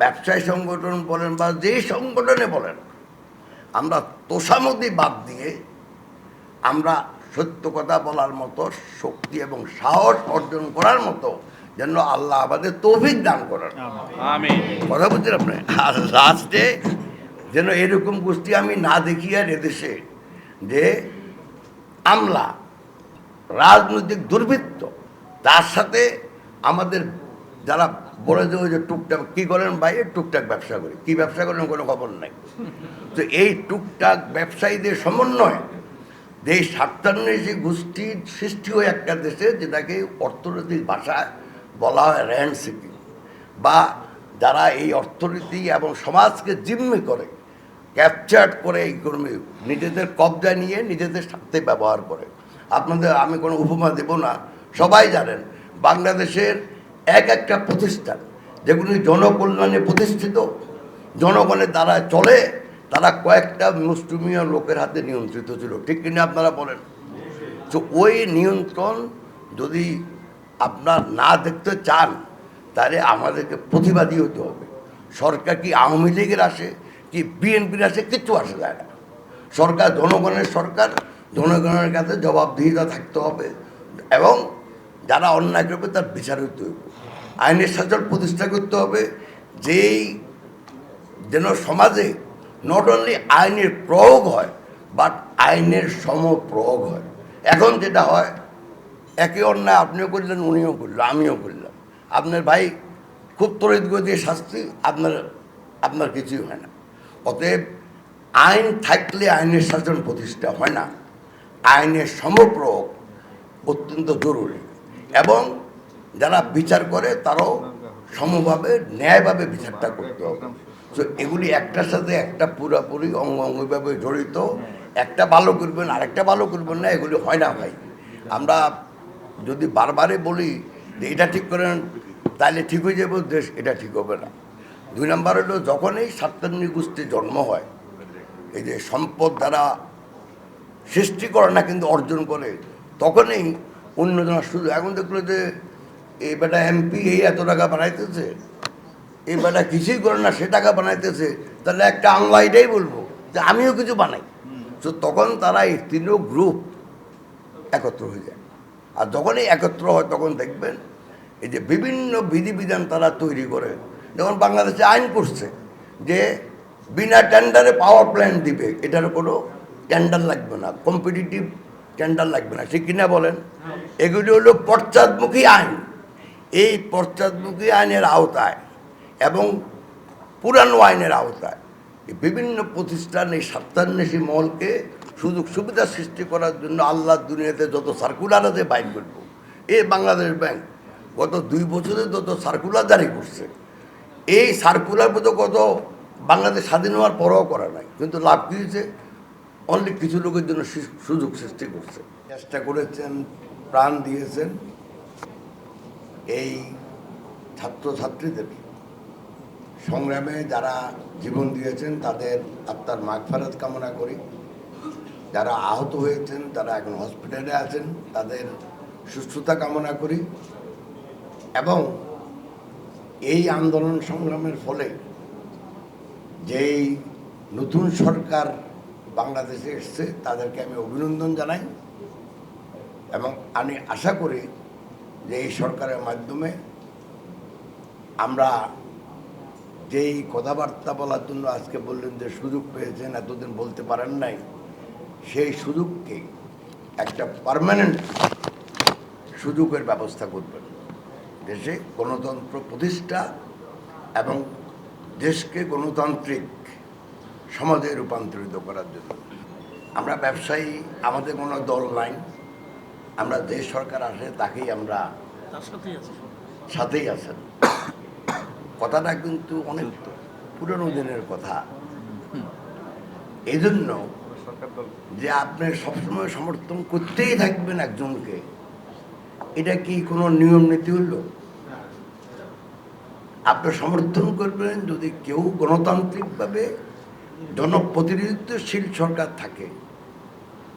ব্যবসায়ী সংগঠন বলেন বা যে সংগঠনে বলেন আমরা তোষামতি বাদ দিয়ে আমরা সত্য কথা বলার মতো শক্তি এবং সাহস অর্জন করার মতো যেন আল্লাহ আমাদের তৌফিক দান করেন। কথা বলছেন আপনি? আর লাস্টে যেন এরকম গোষ্ঠী আমি না দেখি আর এদেশে যে আমলা রাজনৈতিক দুর্বৃত্ত তার সাথে আমাদের যারা বলে দেবো যে টুকটাক, কী করেন এই টুকটাক ব্যবসা করি। কী ব্যবসা করেন কোনো খবর নাই। তো এই টুকটাক ব্যবসায়ীদের সমন্বয় এই স্বার্থান্বেষী গোষ্ঠীর সৃষ্টি হয় একটা দেশে, যেটাকে অর্থনৈতিক ভাষায় বলা হয় র্যান্ড সিকিং, বা যারা এই অর্থনীতি এবং সমাজকে জিম্মি করে ক্যাপচার করে এই কর্মী, নিজেদের কবজা নিয়ে নিজেদের স্বার্থে ব্যবহার করে। আপনাদের, আমি কোনো উপমা দেব না। সবাই জানেন, বাংলাদেশের এক একটা প্রতিষ্ঠান, যেগুলি জনকল্যাণে প্রতিষ্ঠিত, জনগণের দ্বারা চলে, তারা কয়েকটা মুষ্টিমীয় লোকের হাতে নিয়ন্ত্রিত ছিল। ঠিক কিনা আপনারা বলেন? তো ওই নিয়ন্ত্রণ যদি আপনার না দেখতে চান, তাহলে আমাদেরকে প্রতিবাদী হতে হবে। সরকার কি আওয়ামী লীগের আসে, কি বিএনপির আসে, কিচ্ছু আসে যায় না। সরকার জনগণের সরকার, জনগণের কাছে জবাবদিহিতা থাকতে হবে এবং যারা অন্যায় করবে, তার বিচার হতে হবে। আইনের শাসন প্রতিষ্ঠা করতে হবে, যেই যেন সমাজে নট অনলি আইনের প্রয়োগ হয় বাট আইনের সম প্রয়োগ হয়। এখন যেটা হয়, একে অন্যায় আপনিও করলেন, উনিও করলেন, আমিও করলাম। আপনার ভাই খুব তরিত গতির শাস্তি, আপনার আপনার কিছুই হয় না। অতএব আইন থাকলে আইনের শাসন প্রতিষ্ঠা হয় না। আইনের সমপ্রয়োগ অত্যন্ত জরুরি। এবং যারা বিচার করে, তারাও সমভাবে, ন্যায়ভাবে বিচারটা করতে হবে। তো এগুলি একটার সাথে একটা পুরোপুরি অঙ্গ অঙ্গভাবে জড়িত। একটা ভালো করবেন, আরেকটা ভালো করবেন না, এগুলি হয় না ভাই। আমরা যদি বারবারে বলি যে এটা ঠিক করেন, তাহলে ঠিক হয়ে যাবে, দেশ এটা ঠিক হবে না। দুই নম্বর হলো, যখনই সাত্তান্নি গোষ্ঠী জন্ম হয়, এই যে সম্পদ দ্বারা সৃষ্টি করে না, কিন্তু অর্জন করে, তখনই অন্যজনের শুধু এখন দেখল যে এই বেটা এমপি এই এত টাকা বানাইতেছে এই বেটা কিছুই করে না, সে টাকা বানাইতেছে, তাহলে একটা আংলা এটাই বলব যে আমিও কিছু বানাই। তো তখন তারা এই তিনও গ্রুপ একত্র হয়ে যায়। আর যখনই একত্র হয়, তখন দেখবেন এই যে বিভিন্ন বিধিবিধান তারা তৈরি করে। যেমন বাংলাদেশে আইন করছে যে বিনা টেন্ডারে পাওয়ার প্ল্যান্ট দিবে, এটার কোনো টেন্ডার লাগবে না কম্পিটিটিভ টেন্ডার লাগবে না ঠিক কিনা বলেন? এগুলি হলো পশ্চাদমুখী আইন। এই পশ্চাদমুখী আইনের আওতায় এবং পুরানো আইনের আওতায় বিভিন্ন প্রতিষ্ঠান এই স্বার্থান্বেষী মহলকে সুযোগ সুবিধা সৃষ্টি করার জন্য আল্লাহ দুনিয়াতে যত সার্কুলার আছে বাইর করব। এই বাংলাদেশ ব্যাংক গত দুই বছরে যত সার্কুলার জারি করছে, এই সার্কুলার মতো কত বাংলাদেশ স্বাধীন হওয়ার পরও করা নাই। কিন্তু লাভ কী হয়েছে? অনলি কিছু লোকের জন্য সুযোগ সৃষ্টি করছে। চেষ্টা করেছেন, প্রাণ দিয়েছেন। এই ছাত্রছাত্রীদের সংগ্রামে যারা জীবন দিয়েছেন, তাদের আত্মার মাগফারাত কামনা করি। যারা আহত হয়েছেন, তারা এখন হসপিটালে আছেন, তাদের সুস্থতা কামনা করি। এবং এই আন্দোলন সংগ্রামের ফলে যেই নতুন সরকার বাংলাদেশে এসছে, তাদেরকে আমি অভিনন্দন জানাই। এবং আমি আশা করি যে এই সরকারের মাধ্যমে আমরা যেই কথাবার্তা বলার জন্য আজকে বললেন যে সুযোগ পেয়েছেন, এতদিন বলতে পারেন নাই, সেই সুযোগকে একটা পার্মানেন্ট সুযোগের ব্যবস্থা করবেন। দেশে গণতন্ত্র প্রতিষ্ঠা এবং দেশকে গণতান্ত্রিক সমাজে রূপান্তরিত করার জন্য। আমরা ব্যবসায়ী, আমাদের কোনো দল নাই। আমরা যে সরকার আসে তাকেই আমরা সাথেই আছেন। কথাটা কিন্তু অনেক পুরনো দিনের কথা। এই জন্য যে আপনি সবসময় সমর্থন করতেই থাকবেন একজনকে, এটা কি কোনো নিয়ম নীতি হলো? আপনি সমর্থন করবেন যদি কেউ গণতান্ত্রিকভাবে জনপ্রতিনিধিত্বশীল সরকার থাকে,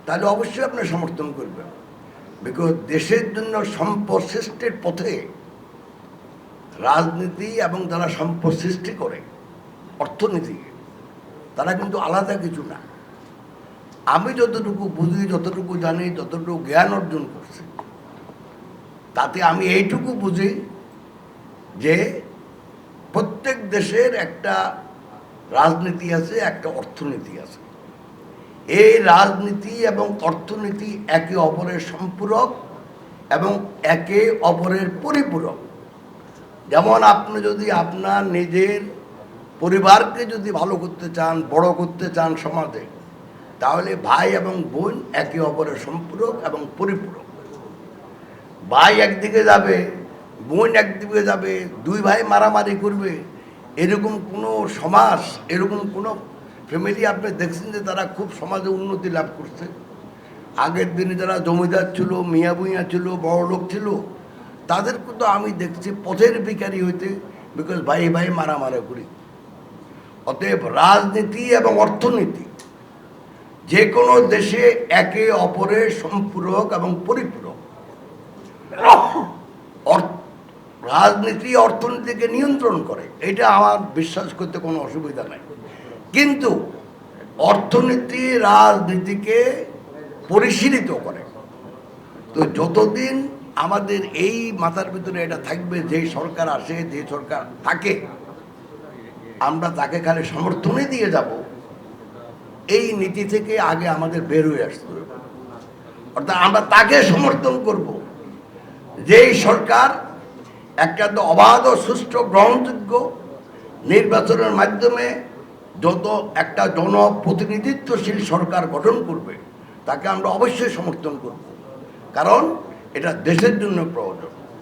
তাহলে অবশ্যই আপনি সমর্থন করবেন। বিকজ দেশের জন্য সম্পদ সৃষ্টির পথে রাজনীতি এবং যারা সম্পদ সৃষ্টি করে, অর্থনীতি, তারা কিন্তু আলাদা কিছু না। আমি যতটুকু বুঝি, যতটুকু জানি, যতটুকু জ্ঞান অর্জন করছি, তাতে আমি এইটুকু বুঝি যে প্রত্যেক দেশের একটা রাজনীতি আছে, একটা অর্থনীতি আছে। এই রাজনীতি এবং অর্থনীতি একে অপরের সম্পূরক এবং একে অপরের পরিপূরক। যেমন আপনি যদি আপনার নিজের পরিবারকে যদি ভালো করতে চান, বড় করতে চান সমাজে, তাহলে ভাই এবং বোন একে অপরের সম্পূরক এবং পরিপূরক। ভাই একদিকে যাবে, বোন একদিকে যাবে, দুই ভাই মারামারি করবে, এরকম কোনো সমাজ, এরকম কোনো ফ্যামিলি আপনি দেখছেন যে তারা খুব সমাজে উন্নতি লাভ করছে। আগের দিনে যারা জমিদার ছিল, মিয়া বুইয়া ছিল, বড় লোক ছিল, তাদেরকে তো আমি দেখছি পথের ভিখারি হইতে বিকজ ভাই ভাই মারামারা করি। অতএব রাজনীতি এবং অর্থনীতি যে কোনো দেশে একে অপরের সম্পূরক এবং পরিপূরক। রাজনীতি অর্থনীতিকে নিয়ন্ত্রণ করে। এটা আমার বিশ্বাস করতে কোনো অসুবিধা নাই। কিন্তু অর্থনীতি, রাজনীতিকে পরিশীলিত করে। তো যতদিন আমাদের এই মাথার ভিতরে এটা থাকবে, যে সরকার আসে, যে সরকার থাকে, আমরা তাকে খালি সমর্থনই দিয়ে যাব। এই নীতি থেকে আগে আমাদের বের হয়ে আসতে হবে। অর্থাৎ আমরা তাকে সমর্থন করব। যেই সরকার একটা অবাধ ও সুষ্ঠু গ্রহণযোগ্য নির্বাচনের মাধ্যমে যত একটা জনপ্রতিনিধিত্বশীল সরকার গঠন করবে, তাকে আমরা অবশ্যই সমর্থন করব। কারণ এটা দেশের জন্য প্রয়োজন।